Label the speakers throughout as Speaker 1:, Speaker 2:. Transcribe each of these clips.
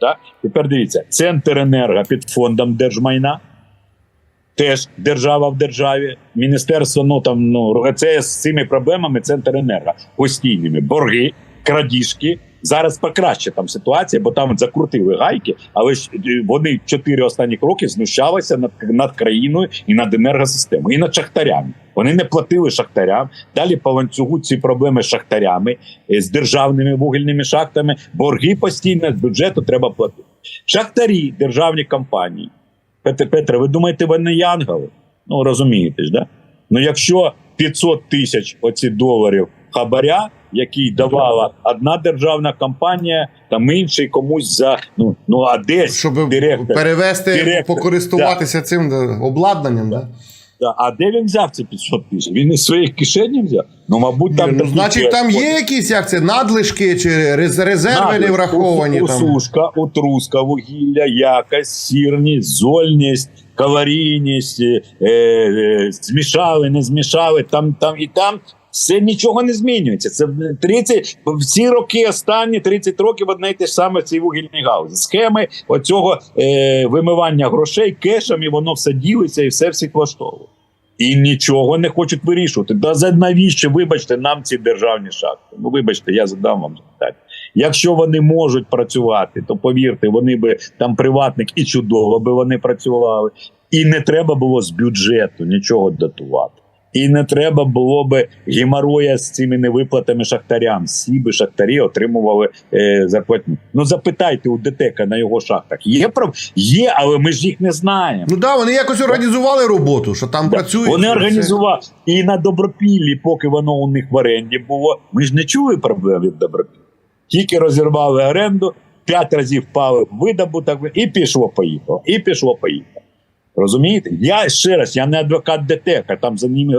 Speaker 1: Так? Тепер дивіться, центр енерго під фондом держмайна. Теж держава в державі, міністерство, ну там ну це з цими проблемами центр енерго постійними борги, крадіжки. Зараз покраще там ситуація, бо там закрутили гайки, але ж е, вони чотири останні роки знущалися над, над країною і над енергосистемою, і над шахтарями. Вони не платили шахтарям. Далі по ланцюгу ці проблеми з шахтарями, е, з державними вугільними шахтами, борги постійно з бюджету треба платити. Шахтарі, державні компанії. Петре, Петре, ви думаєте, вони янголи? Ну розумієте ж, да? Ну якщо 500 тисяч оці доларів хабаря, який давала одна державна компанія, там інший комусь за ну ну а десь
Speaker 2: Щоб
Speaker 1: директор,
Speaker 2: перевести,
Speaker 1: директор,
Speaker 2: покористуватися цим обладнанням, да.
Speaker 1: да, а де він взяв ці 500 тисяч? Він із своїх кишень взяв? Ну мабуть, там
Speaker 2: ну, значить, там є якісь як це, надлишки чи рез- резерви не враховані.
Speaker 1: у-
Speaker 2: Там.
Speaker 1: Усушка, утруска, вугілля, якость, сірність, зольність, калорійність, е, е, змішали, не змішали. Там, там і там все нічого не змінюється. Це 30, всі роки останні 30 років одне й те ж саме в цій вугільній галузі. Схеми оцього е, вимивання грошей кешем, і воно все ділиться і все всіх влаштовує. І нічого не хочуть вирішувати. Та за навіщо, вибачте, нам ці державні шахти? Ну, вибачте, я задам вам запитання. Якщо вони можуть працювати, то повірте, вони би там приватник і чудово би вони працювали. І не треба було з бюджету нічого датувати. І не треба було би геморроя з цими невиплатами шахтарям. Всі би шахтарі отримували е, зарплатню. Ну запитайте у ДТЕКа на його шахтах. Є прав? Є, але ми ж їх не знаємо.
Speaker 2: Ну да, вони якось організували роботу, що там
Speaker 1: Да.
Speaker 2: працюють.
Speaker 1: Вони організували і на добропіллі, поки воно у них в оренді було. Ми ж не чули проблем від добропілля. Тільки розірвали оренду, п'ять разів впали в видобуток, і пішло поїхало. І пішло поїхало. Розумієте? Я ще раз, я не адвокат ДТЕКа, там за ними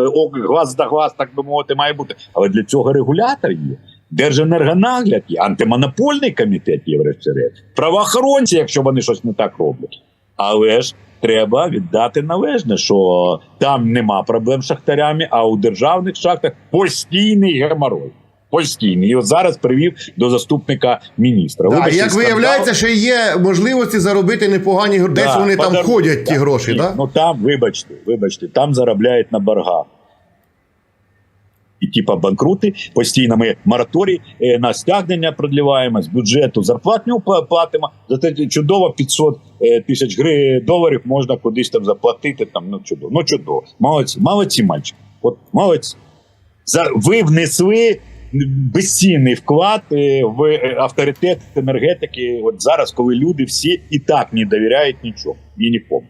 Speaker 1: глаз да глаз, так би мовити, має бути. Але для цього регулятор є. Держенергонагляд є, антимонопольний комітет є, врешті-решт, правоохоронці, якщо вони щось не так роблять. Але ж треба віддати належне, що там нема проблем з шахтарями, а у державних шахтах постійний геморой. Постійний. І от зараз привів до заступника міністра.
Speaker 2: Да,
Speaker 1: Вибачте,
Speaker 2: як
Speaker 1: скандал.
Speaker 2: виявляється, що є можливості заробити непогані гроші. Десь
Speaker 1: Да,
Speaker 2: вони там
Speaker 1: подарунки,
Speaker 2: ходять ті гроші,
Speaker 1: Ні.
Speaker 2: Да?
Speaker 1: Ну там, вибачте, вибачте, там заробляють на боргах. І типа банкрути, постійно ми мораторій е, на стягнення продліваємо з бюджету зарплатню платимо. За те чудово 500 е, тисяч гри доларів можна кудись там заплатити. Там ну чудово. Ну чудово. Молодці, молодці, мальчики. От молодці. За ви внесли безцінний вклад е, в е, авторитет енергетики. От зараз, коли люди всі і так не довіряють нічому і нікому.